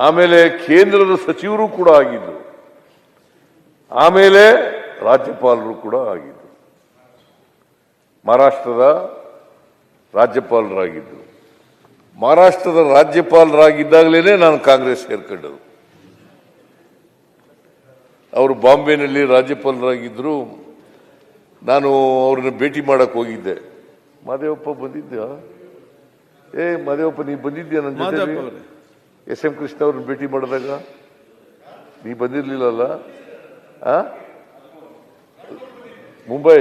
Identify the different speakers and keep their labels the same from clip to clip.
Speaker 1: ಆಮೇಲೆ ಕೇಂದ್ರದ ಸಚಿವರು ಕೂಡ ಆಗಿದ್ದರು ಆಮೇಲೆ ರಾಜ್ಯಪಾಲರು ಕೂಡ ಆಗಿದ್ದರು ಮಹಾರಾಷ್ಟ್ರದ ರಾಜ್ಯಪಾಲರಾಗಿದ್ದರು ಮಹಾರಾಷ್ಟ್ರದ ರಾಜ್ಯಪಾಲರಾಗಿದ್ದಾಗಲೇ ನಾನು ಕಾಂಗ್ರೆಸ್ ಸೇರ್ಕೊಂಡರು. ಅವರು ಬಾಂಬೆನಲ್ಲಿ ರಾಜ್ಯಪಾಲರಾಗಿದ್ದರು ನಾನು ಅವ್ರನ್ನ ಭೇಟಿ ಮಾಡಕ್ ಹೋಗಿದ್ದೆ. ಮಾದೇವಪ್ಪ ಬಂದಿದ್ದ ಏ, ಮಾದೇವಪ್ಪ ನೀ ಬಂದಿದ್ದೀಯ ನನ್ನ ಎಸ್ ಎಂ ಕೃಷ್ಣ ಅವ್ರನ್ನ ಭೇಟಿ ಮಾಡಿದಾಗ ನೀ ಬಂದಿರ್ಲಿಲ್ಲಲ್ಲ? ಮುಂಬೈ.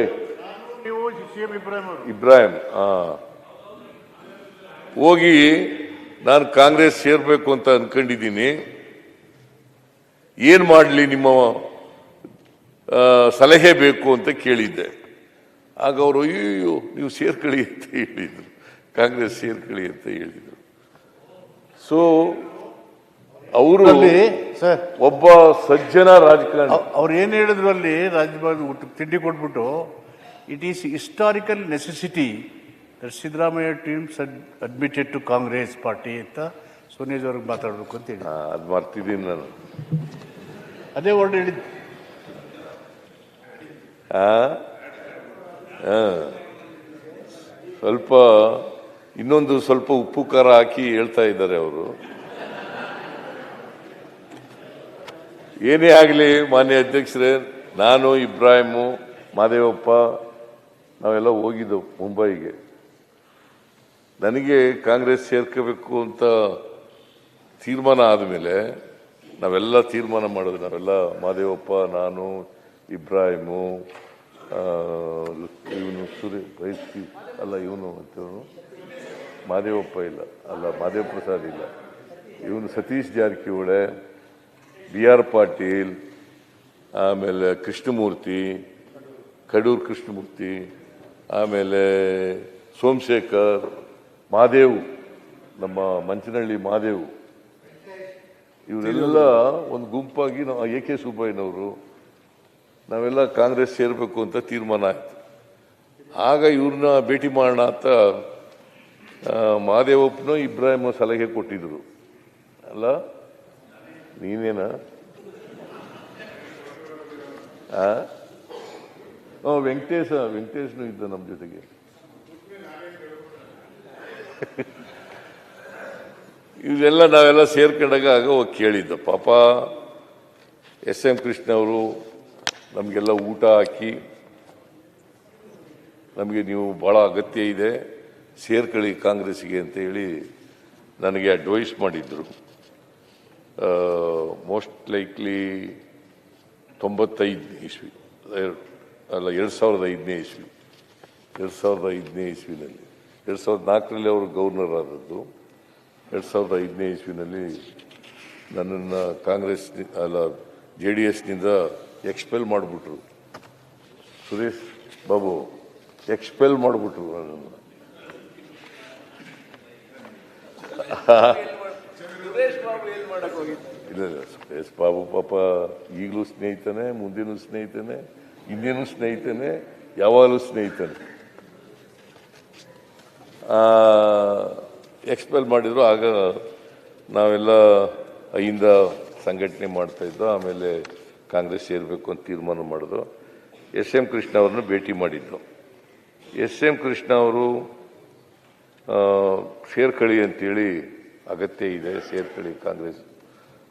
Speaker 2: ಇಬ್ರಾಹಿಂ
Speaker 1: ಹೋಗಿ ನಾನು ಕಾಂಗ್ರೆಸ್ ಸೇರ್ಬೇಕು ಅಂತ ಅನ್ಕೊಂಡಿದ್ದೀನಿ. ಏನ್ ಮಾಡಲಿ ನಿಮ್ಮ ಸಲಹೆ ಬೇಕು ಅಂತ ಕೇಳಿದ್ದೆ. ಆಗ ಅವರು ಅಯ್ಯೋ ನೀವು ಸೇರ್ಕೊಳ್ಳಿ ಅಂತ ಹೇಳಿದ್ರು. ಕಾಂಗ್ರೆಸ್ ಸೇರ್ಕೊಳ್ಳಿ ಅಂತ ಹೇಳಿದ್ರು. ಸೊ ಅವರು
Speaker 2: ಅಲ್ಲಿ ಸರ್.
Speaker 1: ಒಬ್ಬ ಸಜ್ಜನ ರಾಜಕಾರಣಿ.
Speaker 2: ಅವ್ರು ಏನು ಹೇಳಿದ್ರು ಅಲ್ಲಿ ರಾಜ್ಯಭಾಗ ತಿಂಡಿ ಕೊಟ್ಬಿಟ್ಟು it is historical necessity Siddaramaiah teams admitted to Congress party ಅಂತ ಸೋನಿಯಾಜ್ ಅವ್ರಿಗೆ ಮಾತಾಡ್ಬೇಕು ಅಂತ ಹೇಳಿ
Speaker 1: ಅದು ಮರ್ತಿದ್ದೀನಿ ನಾನು.
Speaker 2: ಅದೇ ವರ್ಡ್ ಹೇಳಿದ್ದು.
Speaker 1: ಸ್ವಲ್ಪ ಇನ್ನೊಂದು ಸ್ವಲ್ಪ ಉಪ್ಪು ಖಾರ ಹಾಕಿ ಹೇಳ್ತಾ ಇದ್ದಾರೆ ಅವರು. ಏನೇ ಆಗಲಿ ಮಾನ್ಯ ಅಧ್ಯಕ್ಷರೇ, ನಾನು, ಇಬ್ರಾಹಿಮು, ಮಾದೇವಪ್ಪ, ನಾವೆಲ್ಲ ಹೋಗಿದ್ದೆವು ಮುಂಬೈಗೆ. ನನಗೆ ಕಾಂಗ್ರೆಸ್ ಸೇರ್ಕೋಬೇಕು ಅಂತ ತೀರ್ಮಾನ ಆದಮೇಲೆ ನಾವೆಲ್ಲ ತೀರ್ಮಾನ ಮಾಡಿದ್ವಿ ನಾವೆಲ್ಲ ಮಾದೇವಪ್ಪ, ನಾನು, ಇಬ್ರಾಹಿಮು ಇವನು ಸುರಿ, ಬೈಸ್ಕಿ, ಅಲ್ಲ ಇವನು ಅಂತವನು ಮಾದೇವಪ್ಪ ಇಲ್ಲ, ಅಲ್ಲ ಮಾದೇವ ಪ್ರಸಾದ್ ಇಲ್ಲ. ಇವನು ಸತೀಶ್ ಜಾರಕಿಹೊಳೆ ಬಿ ಆರ್ ಪಾಟೀಲ್, ಆಮೇಲೆ ಕೃಷ್ಣಮೂರ್ತಿ, ಕಡೂರ್ ಕೃಷ್ಣಮೂರ್ತಿ, ಆಮೇಲೆ ಸೋಮಶೇಖರ್, ಮಾದೇವ್, ನಮ್ಮ ಮಂಚನಹಳ್ಳಿ ಮಾದೇವ್. ಇವರೆಲ್ಲ ಒಂದು ಗುಂಪಾಗಿ ನಾವು ಎ ಕೆ ಸುಬ್ಬಯ್ಯನವರು, ನಾವೆಲ್ಲ ಕಾಂಗ್ರೆಸ್ ಸೇರಬೇಕು ಅಂತ ತೀರ್ಮಾನ ಆಯಿತು. ಆಗ ಇವ್ರನ್ನ ಭೇಟಿ ಮಾಡೋಣ ಅಂತ ಮಹಾದೇವಪ್ಪನೋ ಇಬ್ರಾಹಿಮ್ ಸಲಹೆ ಕೊಟ್ಟಿದ್ರು. ಅಲ್ಲ? ನೀನೇನ? ಓ, ವೆಂಕಟೇಶ ವೆಂಕಟೇಶ್ನು ಇದ್ದ ನಮ್ಮ ಜೊತೆಗೆ. ಇವೆಲ್ಲ ನಾವೆಲ್ಲ ಸೇರ್ಕೊಂಡಾಗ ಆಗ ಹೋಗಿ ಕೇಳಿದ್ದ. ಪಾಪ ಎಸ್ ಎಂ ಕೃಷ್ಣ ಅವರು ನಮಗೆಲ್ಲ ಊಟ ಹಾಕಿ ನಮಗೆ ನೀವು ಭಾಳ ಅಗತ್ಯ ಇದೆ ಸೇರ್ಕೊಳ್ಳಿ ಕಾಂಗ್ರೆಸ್ಗೆ ಅಂತ ಹೇಳಿ ನನಗೆ ಅಡ್ವೈಸ್ ಮಾಡಿದ್ರು. ಮೋಸ್ಟ್ ಲೈಕ್ಲಿ ತೊಂಬತ್ತೈದನೇ ಇಸ್ವಿ. ಅಲ್ಲ, ಎರಡು ಸಾವಿರದ ಐದನೇ ಇಸ್ವಿ. ಎರಡು ಸಾವಿರದ ಐದನೇ ಇಸ್ವಿನಲ್ಲಿ. ಎರಡು ಸಾವಿರದ ನಾಲ್ಕರಲ್ಲಿ ಅವರು ಗವರ್ನರ್ ಆದದ್ದು. ಎರಡು ಸಾವಿರದ ಐದನೇ ಇಸ್ವಿನಲ್ಲಿ ನನ್ನನ್ನು ಕಾಂಗ್ರೆಸ್ ಅಲ್ಲ, ಜೆ ಡಿ ಎಸ್ನಿಂದ ಎಕ್ಸ್ಪೆಲ್ ಮಾಡಿಬಿಟ್ರು. ಸುರೇಶ್ ಬಾಬು, ಎಕ್ಸ್ಪೆಲ್ ಮಾಡಿಬಿಟ್ರು ನನ್ನನ್ನು. ಇಲ್ಲ ಇಲ್ಲ. ಸುರೇಶ್ ಬಾಬು ಪಾಪ ಈಗಲೂ ಸ್ನೇಹಿತನೇ, ಮುಂದಿನೂ ಸ್ನೇಹಿತನೇ ಹಿಂದಿನೂ ಸ್ನೇಹಿತನೇ, ಯಾವಾಗಲೂ ಸ್ನೇಹಿತನೇ. ಎಕ್ಸ್ಪೆಲ್ ಮಾಡಿದ್ರು, ಆಗ ನಾವೆಲ್ಲ ಐಯಿಂದ ಸಂಘಟನೆ ಮಾಡ್ತಾ ಇದ್ದೋ ಆಮೇಲೆ ಕಾಂಗ್ರೆಸ್ ಸೇರಬೇಕು ಅಂತ ತೀರ್ಮಾನ ಮಾಡಿದ್ರು. ಎಸ್ ಎಂ ಕೃಷ್ಣ ಅವ್ರನ್ನ ಭೇಟಿ ಮಾಡಿದ್ದು ಎಸ್ ಎಂ ಕೃಷ್ಣ ಅವರು ಸೇರ್ಕಳಿ ಅಂತೇಳಿ ಅಗತ್ಯ ಇದೆ ಸೇರ್ಕೊಳ್ಳಿ ಕಾಂಗ್ರೆಸ್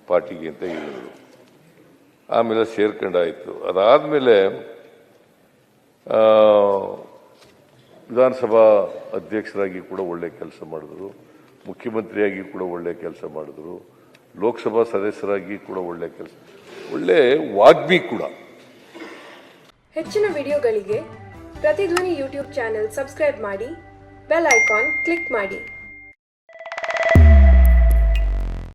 Speaker 1: ಪಾರ್ಟಿಗೆ ಅಂತ ಹೇಳಿದರು. ಆಮೇಲೆ ಸೇರ್ಕೊಂಡಾಯಿತು ಅದಾದಮೇಲೆ ವಿಧಾನಸಭಾ ಅಧ್ಯಕ್ಷರಾಗಿ ಕೂಡ ಒಳ್ಳೆ ಕೆಲಸ ಮಾಡಿದ್ರು, ಮುಖ್ಯಮಂತ್ರಿಯಾಗಿ ಕೂಡ ಒಳ್ಳೆ ಕೆಲಸ ಮಾಡಿದ್ರು, ಲೋಕಸಭಾ ಸದಸ್ಯರಾಗಿ ಕೂಡ ಒಳ್ಳೆ ಕೆಲಸ, ಒಳ್ಳೆ ವಾಗ್ಮಿ ಕೂಡ.
Speaker 3: ಹೆಚ್ಚಿನ ವಿಡಿಯೋಗಳಿಗೆ ಪ್ರತಿಧ್ವನಿ ಯೂಟ್ಯೂಬ್ ಚಾನೆಲ್ ಸಬ್ಸ್ಕ್ರೈಬ್ ಮಾಡಿ, ಬೆಲ್ ಐಕಾನ್ ಕ್ಲಿಕ್ ಮಾಡಿ.